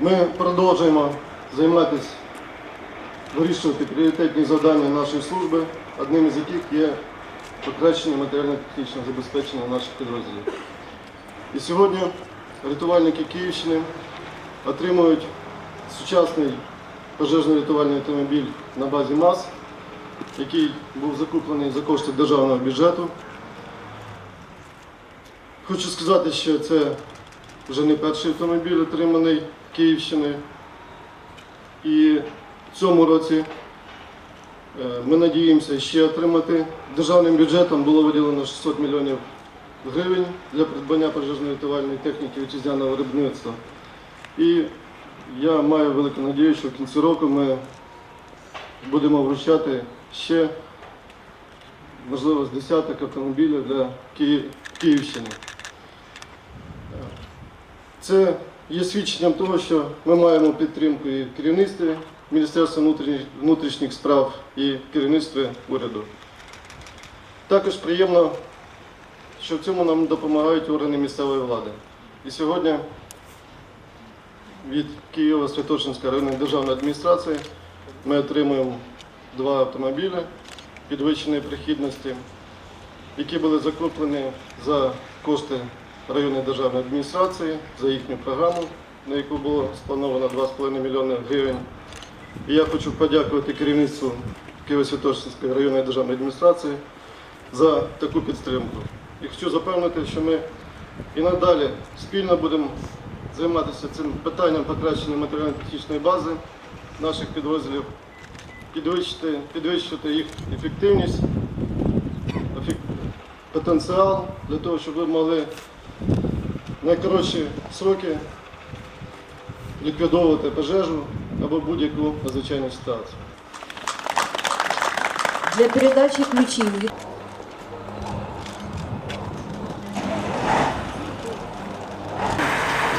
Ми продовжуємо займатися, вирішувати пріоритетні завдання нашої служби, одним із яких є покращення матеріально-технічного забезпечення наших підрозділів. І сьогодні рятувальники Київщини отримують сучасний пожежний рятувальний автомобіль на базі МАЗ, який був закуплений за кошти державного бюджету. Хочу сказати, що це вже не перший автомобіль, отриманий Київщиною. І в цьому році ми надіємося ще отримати. Державним бюджетом було виділено 600 мільйонів гривень для придбання пожежно-рятувальної техніки вітчизняного виробництва. І я маю велику надію, що в кінці року ми будемо вручати ще, можливо, з десяток автомобілів для Ки- Київщини. Це є свідченням того, що ми маємо підтримку і в керівництві Міністерства внутрішніх, справ і в керівництві уряду. Також приємно, що в цьому нам допомагають органи місцевої влади. І сьогодні від Києва Святошинської районної державної адміністрації ми отримуємо два автомобілі підвищеної прихідності, які були закуплені за кошти районної державної адміністрації за їхню програму, на яку було сплановано 2,5 мільйони гривень. І я хочу подякувати керівництву Києво-Святошинської районної державної адміністрації за таку підтримку. І хочу запевнити, що ми і надалі спільно будемо займатися цим питанням покращення матеріально-технічної бази наших підрозділів, підвищити, підвищити їх ефективність, потенціал для того, щоб ви могли найкоротші сроки ліквідовувати пожежу або будь-яку надзвичайну ситуацію. Для передачі ключів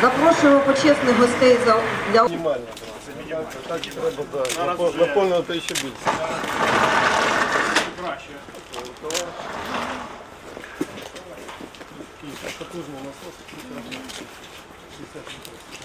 Запрошуємо почесних гостей за для Мінімально. Так треба наповнювати ще більше. потужний насос. 60 літрів.